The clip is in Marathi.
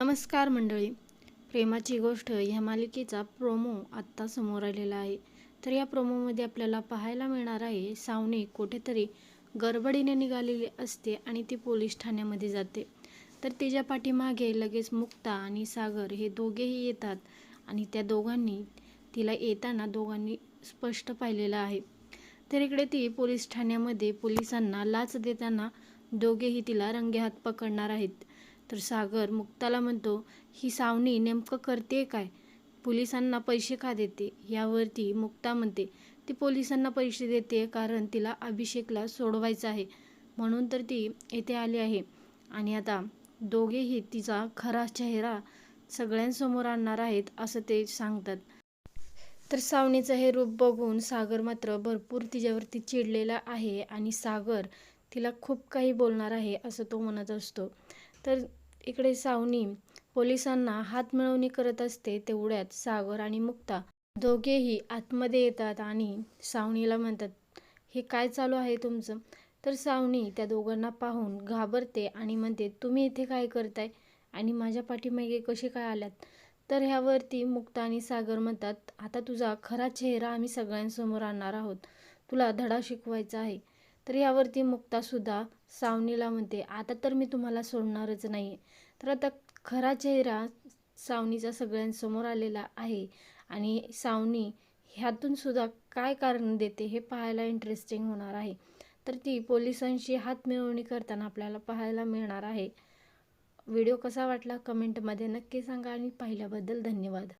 नमस्कार मंडळी. प्रेमाची गोष्ट ह्या मालिकेचा प्रोमो आत्ता समोर आलेला आहे. तर या प्रोमोमध्ये आपल्याला पाहायला मिळणार आहे सावनी कुठेतरी गडबडीने निघालेली असते आणि ती पोलीस ठाण्यामध्ये जाते. तर तिच्या पाठीमागे लगेच मुक्ता आणि सागर हे दोघेही येतात आणि त्या दोघांनी तिला येताना दोघांनी स्पष्ट पाहिलेलं आहे. तर इकडे ती पोलीस ठाण्यामध्ये पोलिसांना लाच देताना दोघेही तिला रंगेहात पकडणार आहेत. तर सागर मुक्ताला म्हणतो ही सावनी नेमकं करते काय? पोलिसांना पैसे का देते? यावरती मुक्ता म्हणते ती पोलिसांना पैसे देते कारण तिला अभिषेकला सोडवायचं आहे. म्हणून तर ती येथे आली आहे. आणि आता दोघेही तिचा खरा चेहरा सगळ्यांसमोर आणणार आहेत असं ते सांगतात. तर सावनीचं हे रूप बघून सागर मात्र भरपूर तिच्यावरती चिडलेला आहे आणि सागर तिला खूप काही बोलणार आहे असं तो म्हणत असतो. तर इकडे सावनी पोलिसांना हात मिळवणी करत असते तेवढ्यात सागर आणि मुक्ता दोघेही आतमध्ये येतात आणि सावनीला म्हणतात हे काय चालू आहे तुमचं? तर सावनी त्या दोघांना पाहून घाबरते आणि म्हणते तुम्ही इथे काय करताय? आणि माझ्या पाठीमागे कसे काय आल्यात तर ह्यावरती मुक्ता आणि सागर म्हणतात आता तुझा खरा चेहरा आम्ही सगळ्यांसमोर आणणार आहोत. तुला धडा शिकवायचा आहे. तर यावरती मुक्तासुद्धा सावनीला म्हणते आता तर मी तुम्हाला सोडणारच नाही तर आता खरा चेहरा सावनीचा सगळ्यांसमोर आलेला आहे आणि सावनी ह्यातून सुद्धा काय कारण देते हे पाहायला इंटरेस्टिंग होणार आहे. तर ती पोलिसांशी हात मिळवणी करताना आपल्याला पाहायला मिळणार आहे. व्हिडिओ कसा वाटला? कमेंटमध्ये नक्की सांगा आणि पाहिल्याबद्दल धन्यवाद.